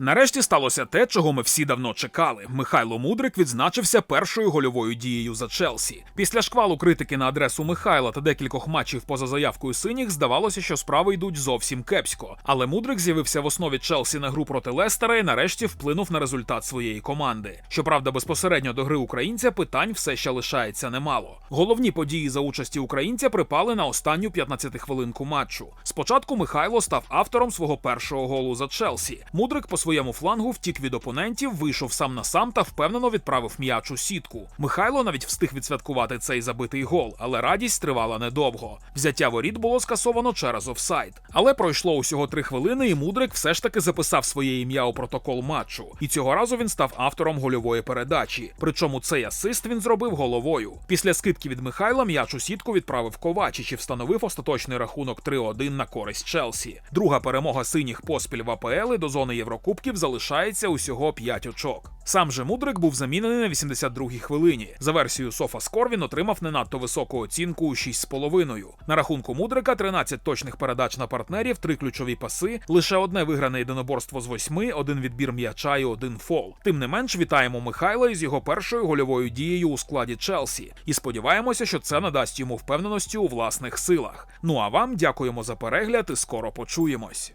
Нарешті сталося те, чого ми всі давно чекали. Михайло Мудрик відзначився першою гольовою дією за Челсі. Після шквалу критики на адресу Михайла та декількох матчів поза заявкою синіх здавалося, що справи йдуть зовсім кепсько. Але Мудрик з'явився в основі Челсі на гру проти Лестера і нарешті вплинув на результат своєї команди. Щоправда, безпосередньо до гри українця питань все ще лишається немало. Головні події за участі українця припали на останню 15 хвилинку матчу. Спочатку Михайло став автором свого першого голу за Челсі. Мудрик по своєму флангу втік від опонентів, вийшов сам на сам та впевнено відправив м'яч у сітку. Михайло навіть встиг відсвяткувати цей забитий гол, але радість тривала недовго. Взяття воріт було скасовано через офсайд. Але пройшло усього три хвилини, і Мудрик все ж таки записав своє ім'я у протокол матчу. І цього разу він став автором гольової передачі. Причому цей асист він зробив головою. Після скидки від Михайла м'яч у сітку відправив Ковачич і встановив остаточний рахунок 3-1 на користь Челсі. Друга перемога синіх поспіль в АПЛ і до зони Єврокубків залишається усього 5 очок. Сам же Мудрик був замінений на 82-й хвилині. За версією SofaScore він отримав не надто високу оцінку у 6,5. На рахунку Мудрика 13 точних передач на партнерів, 3 ключові паси, лише одне вигране єдиноборство з восьми, один відбір м'яча і один фол. Тим не менш, вітаємо Михайла із його першою гольовою дією у складі Челсі. І сподіваємося, що це надасть йому впевненості у власних силах. Ну а вам дякуємо за перегляд і скоро почуємось.